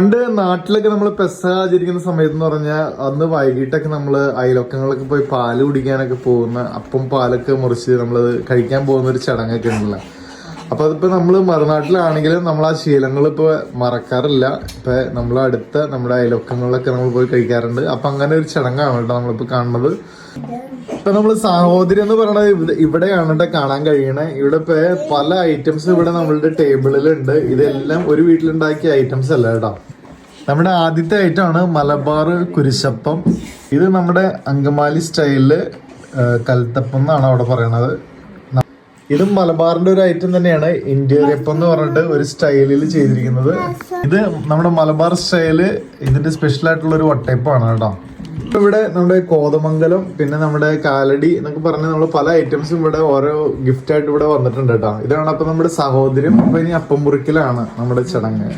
പണ്ട് നാട്ടിലൊക്കെ നമ്മൾ പെസ ആചരിക്കുന്ന സമയത്ത് എന്ന് പറഞ്ഞാൽ അന്ന് വൈകിട്ടൊക്കെ നമ്മൾ അയലൊക്കങ്ങളൊക്കെ പോയി പാൽ കുടിക്കാനൊക്കെ പോകുന്ന അപ്പം പാലൊക്കെ മുറിച്ച് നമ്മൾ കഴിക്കാൻ പോകുന്ന ഒരു ചടങ്ങൊക്കെ ഉണ്ടല്ലോ. അപ്പൊ അതിപ്പോ നമ്മൾ മറുനാട്ടിലാണെങ്കിലും നമ്മൾ ആ ശീലങ്ങൾ ഇപ്പൊ മറക്കാറില്ല. ഇപ്പൊ നമ്മൾ അടുത്ത നമ്മുടെ അയലൊക്കങ്ങളിലൊക്കെ നമ്മൾ പോയി കഴിക്കാറുണ്ട്. അപ്പൊ അങ്ങനെ ഒരു ചടങ്ങാണ് കേട്ടോ നമ്മളിപ്പോ കാണുന്നത്. ഇപ്പൊ നമ്മൾ സഹോദരി എന്ന് പറയുന്നത് ഇവിടെയാണ് കേട്ടോ കാണാൻ കഴിയണേ. ഇവിടെ ഇപ്പൊ പല ഐറ്റംസ് ഇവിടെ നമ്മളുടെ ടേബിളിലുണ്ട് ഇതെല്ലാം ഒരു വീട്ടിലുണ്ടാക്കിയ ഐറ്റംസ് അല്ല കേട്ടോ. നമ്മുടെ ആദ്യത്തെ ഐറ്റം ആണ് മലബാർ കുരിശപ്പം. ഇത് നമ്മുടെ അങ്കമാലി സ്റ്റൈലിൽ കൽത്തപ്പം എന്നാണ് അവിടെ പറയണത്. ഇതും മലബാറിന്റെ ഒരു ഐറ്റം തന്നെയാണ്. ഇന്ത്യയപ്പം എന്ന് പറഞ്ഞിട്ട് ഒരു സ്റ്റൈലിൽ ചെയ്തിരിക്കുന്നത്. ഇത് നമ്മുടെ മലബാർ സ്റ്റൈൽ ഇതിന്റെ സ്പെഷ്യൽ ആയിട്ടുള്ള ഒരു വട്ടയപ്പാണ് കേട്ടോ. ഇവിടെ നമ്മുടെ കോതമംഗലം പിന്നെ നമ്മുടെ കാലടി എന്നൊക്കെ പറഞ്ഞ് നമ്മൾ പല ഐറ്റംസും ഇവിടെ ഓരോ ഗിഫ്റ്റ് ആയിട്ട് ഇവിടെ വന്നിട്ടുണ്ട് കേട്ടോ. ഇതാണ് അപ്പൊ നമ്മുടെ സഹോദരി അപ്പൊ ഇനി അപ്പം മുറിക്കലാണ് നമ്മുടെ ചടങ്ങ്.